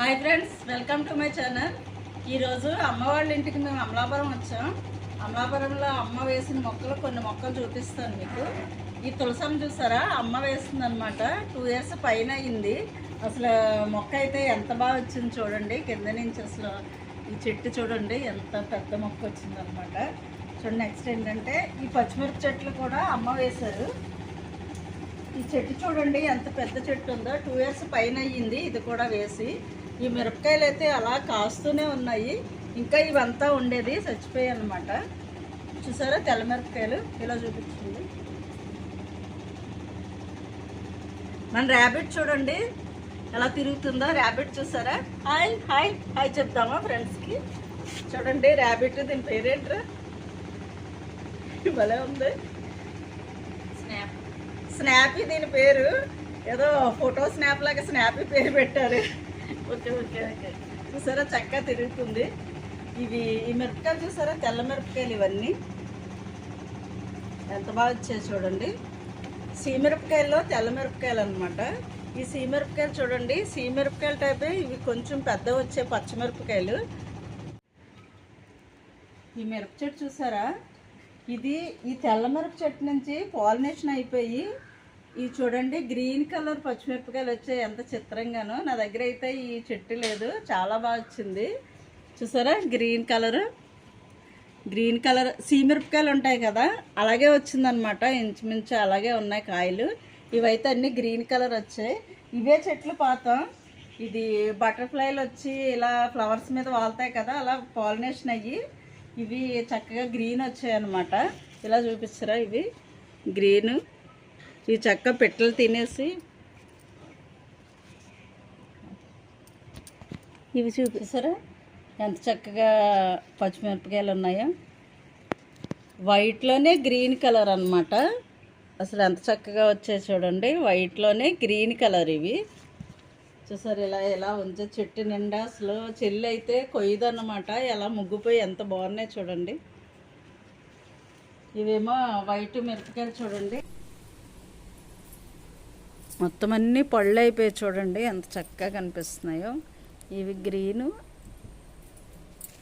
Hi friends welcome to my channel. ఈరోజు అమ్మ వాళ్ళ ఇంటికి మేము అమలాపురం వచ్చాం. అమలాపురంలో అమ్మ వేసిన మొక్కలు కొన్ని మొక్కలు చూపిస్తాను మీకు. ఈ తులసం చూసారా? అమ్మ వేసిందనమాట. టూ ఇయర్స్ పైన అయింది. అసలు మొక్క అయితే ఎంత బాగా వచ్చింది చూడండి. కింద నుంచి అసలు ఈ చెట్టు చూడండి ఎంత పెద్ద మొక్క వచ్చిందనమాట. చూడండి నెక్స్ట్ ఏంటంటే ఈ పచ్చిమిరప చెట్లు కూడా అమ్మ వేశారు. ఈ చెట్టు చూడండి ఎంత పెద్ద చెట్టు ఉందో. టూ ఇయర్స్ పైన అయ్యింది ఇది కూడా వేసి. ఈ మిరపకాయలు అయితే అలా కాస్తూనే ఉన్నాయి. ఇంకా ఇవంతా ఉండేది చచ్చిపోయాయి అనమాట చూసారా తెల్ల మిరపకాయలు? ఇలా చూపించింది మన ర్యాబిట్ చూడండి. ఎలా తిరుగుతుందో ర్యాబిట్ చూసారా? హాయ్ హాయ్ హాయ్ చెప్తామా ఫ్రెండ్స్కి చూడండి ర్యాబిట్ దీని పేరేంట్రా? భలే ఉంది. స్నాప్ స్నాపీ దీని పేరు. ఏదో ఫోటో స్నాప్ లాగా స్నాపీ పేరు పెట్టారు. Okay okay okay. చూసారా చక్కగా తిరుగుతుంది. ఇవి ఈ మిరపకాయలు చూసారా? తెల్ల మిరపకాయలు ఇవన్నీ. ఎంత బాగా వచ్చాయి చూడండి. సీమిరపకాయల్లో తెల్ల మిరపకాయలు అనమాట ఈ సీమిరపకాయలు చూడండి. సీమిరపకాయల టైపే ఇవి కొంచెం పెద్ద వచ్చే పచ్చిమిరపకాయలు. ఈ మిరప చెట్టు చూసారా? ఇది ఈ తెల్ల మిరప చెట్టు నుంచి పాలినేషన్ అయిపోయి ఈ చూడండి గ్రీన్ కలర్ పచ్చిమిరపకాయలు వచ్చాయి. ఎంత చిత్రంగానో. నా దగ్గర అయితే ఈ చెట్టు లేదు. చాలా బాగా వచ్చింది. చూసారా? Green colour. Green colour. సీమిరపకాయలు ఉంటాయి కదా? అలాగే వచ్చిందనమాట ఇంచుమించు అలాగే ఉన్నాయి కాయలు. ఇవైతే అన్ని గ్రీన్ కలర్ వచ్చాయి. ఇవే చెట్లు పాతం. ఇది బటర్ఫ్లైలు వచ్చి ఇలా ఫ్లవర్స్ మీద వాళ్తాయి కదా? అలా పాలినేషన్ అయ్యి ఇవి చక్కగా గ్రీన్ వచ్చాయి అనమాట ఇలా చూపిస్తారా ఇవి? గ్రీన్. ఈ చెక్క పిట్టలు తినేసి ఇవి చూపిస్తారా? ఎంత చక్కగా పచ్చిమిరపకాయలు ఉన్నాయో. వైట్లోనే గ్రీన్ కలర్ అన్నమాట. అసలు ఎంత చక్కగా వచ్చాయి చూడండి. వైట్లోనే గ్రీన్ కలర్ ఇవి. చూసారు ఇలా ఎలా ఉంచే చెట్టు నిండా అసలు చెల్లి అయితే కొయ్యదన్నమాట. ఎలా ముగ్గుపోయి ఎంత బాగున్నాయి చూడండి. ఇవేమో వైట్ మిరపకాయలు చూడండి. మొత్తం అన్నీ పళ్ళు అయిపోయి చూడండి ఎంత చక్కగా కనిపిస్తున్నాయో. ఇవి గ్రీను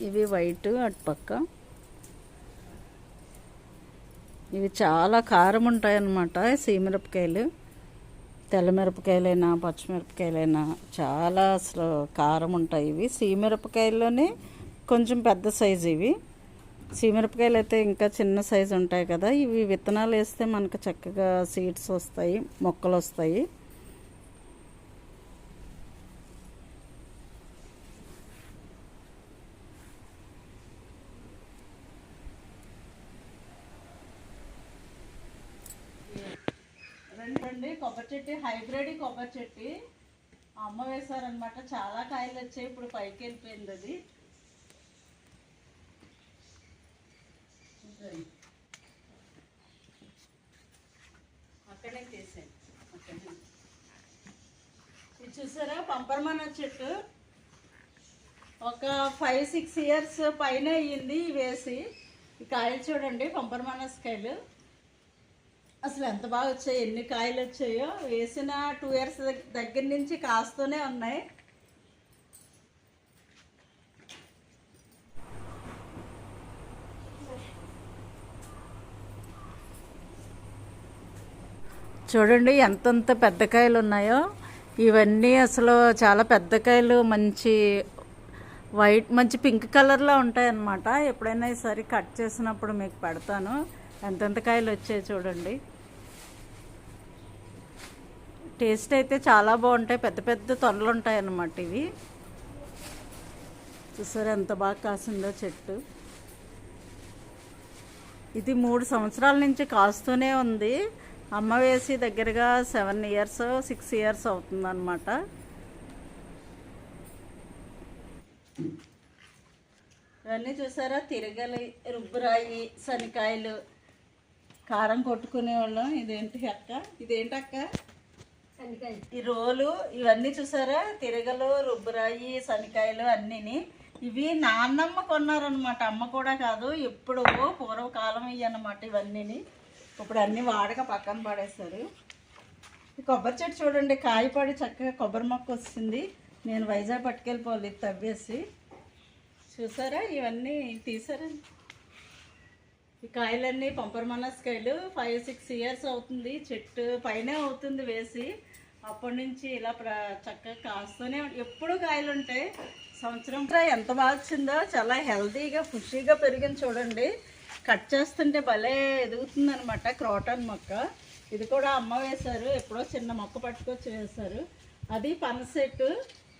ఇవి వైట్ అటుపక్క ఇవి చాలా కారం ఉంటాయన్నమాట సీమిరపకాయలు. తెల్లమిరపకాయలైనా పచ్చిమిరపకాయలైనా చాలా అసలు కారం ఉంటాయి ఇవి. సీమిరపకాయల్లోనే కొంచెం పెద్ద సైజు ఇవి. సీమిరపకాయలు అయితే ఇంకా చిన్న సైజు ఉంటాయి కదా. ఇవి విత్తనాలు వేస్తే మనకు చక్కగా సీడ్స్ వస్తాయి మొక్కలు వస్తాయి. రండి కొబ్బరి చెట్టు హైబ్రిడ్ కొబ్బరి చెట్టు. అమ్మ వేశారనమాట చాలా కాయలు వచ్చాయి. ఇప్పుడు పైకి వెళ్ళిపోయింది అది. అక్కడే తీసాను అక్కడే ఇది చూసారా? పంపరమన్న చెట్టు. ఒక ఫైవ్ సిక్స్ ఇయర్స్ పైన అయ్యింది ఇవి వేసి. ఈ కాయలు చూడండి పంపరమానస్ కాయలు అసలు ఎంత బాగా వచ్చాయి? ఎన్ని కాయలు వచ్చాయో? వేసిన టూ ఇయర్స్ దగ్గర నుంచి కాస్తూనే ఉన్నాయి. చూడండి ఎంతంత పెద్ద కాయలు ఉన్నాయో ఇవన్నీ అసలు చాలా పెద్ద కాయలు మంచి వైట్ మంచి పింక్ కలర్లో ఉంటాయన్నమాట. ఎప్పుడైనా ఈసారి కట్ చేసినప్పుడు మీకు పెడతాను. ఎంతెంత కాయలు వచ్చాయి చూడండి. టేస్ట్ అయితే చాలా బాగుంటాయి. పెద్ద పెద్ద తొనలు ఉంటాయి అన్నమాట ఇవి. చూసారు ఎంత బాగా కాసిందో చెట్టు. ఇది మూడు సంవత్సరాల నుంచి కాస్తూనే ఉంది. అమ్మ వేసి దగ్గరగా సెవెన్ ఇయర్స్ సిక్స్ ఇయర్స్ అవుతుందన్నమాట. ఇవన్నీ చూసారా? తిరగలి రుబ్బురాయి శనికాయలు కారం కొట్టుకునే వాళ్ళం. ఇదేంటి అక్క? ఇదేంటి అక్క? ఈ రోలు ఇవన్నీ చూసారా? తిరగలు రుబ్బురాయి శనికాయలు అన్నీని. ఇవి నాన్నమ్మ కొన్నారనమాట అమ్మ కూడా కాదు ఎప్పుడు పూర్వకాలం ఇవి అన్నమాట ఇవన్నీని. ఇప్పుడు అన్నీ వాడక పక్కన పడేస్తారు ఈ కొబ్బరి చెట్టు చూడండి కాయపడి చక్కగా కొబ్బరి మొక్క వస్తుంది. నేను వైజాగ్ పట్టుకెళ్ళిపోవాలి ఇది తవ్వేసి. చూసారా? ఇవన్నీ తీసారా? ఈ కాయలన్నీ పంపర్మనస్ కాయలు ఫైవ్ సిక్స్ ఇయర్స్ అవుతుంది. చెట్టు పైనే అవుతుంది వేసి. అప్పటి నుంచి ఇలా ప్ర చక్కగా కాస్తూనే ఎప్పుడు కాయలు ఉంటాయి సంవత్సరం ఎంత బాగా వచ్చిందో చాలా హెల్తీగా ఖుషీగా పెరిగింది చూడండి. కట్ చేస్తుంటే భలే ఎదుగుతుంది అనమాట క్రాటన్ మొక్క. ఇది కూడా అమ్మ వేశారు ఎప్పుడో చిన్న మొక్క పట్టుకొచ్చి వేశారు. అది పనస చెట్టు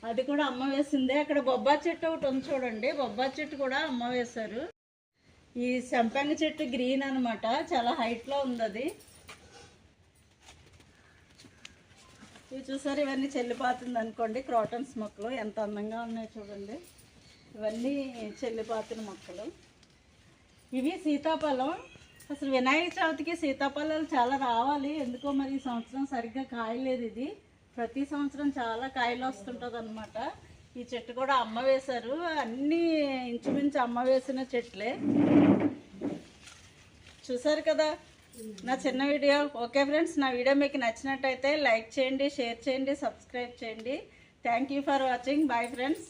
అది కూడా అమ్మ వేసిందే. అక్కడ బొబ్బా చెట్టు ఒకటి ఉంది చూడండి బొబ్బా చెట్టు కూడా అమ్మ వేశారు. ఈ సంపంగ చెట్టు గ్రీన్ అనమాట చాలా హైట్లో ఉంది అది. ఇవి చూసారు ఇవన్నీ చెల్లిపోతుంది అనుకోండి క్రాటన్స్ మొక్కలు ఎంత అందంగా ఉన్నాయి చూడండి. ఇవన్నీ చెల్లిపోతున్న మొక్కలు. ఇవి సీతాఫలం. అసలు వినాయక చవితికి సీతాఫలాలు చాలా రావాలి. ఎందుకో మరి ఈ సంవత్సరం సరిగ్గా కాయలేదు ఇది. ప్రతి సంవత్సరం చాలా కాయలు వస్తుంటుంది అనమాట ఈ చెట్టు కూడా అమ్మ వేశారు. అన్నీ ఇంచుమించు అమ్మ వేసిన చెట్లే. చూసారు కదా? నా చిన్న వీడియో. ఓకే ఫ్రెండ్స్ నా వీడియో మీకు నచ్చినట్టయితే లైక్ చేయండి షేర్ చేయండి సబ్స్క్రైబ్ చేయండి. Thank you for watching bye friends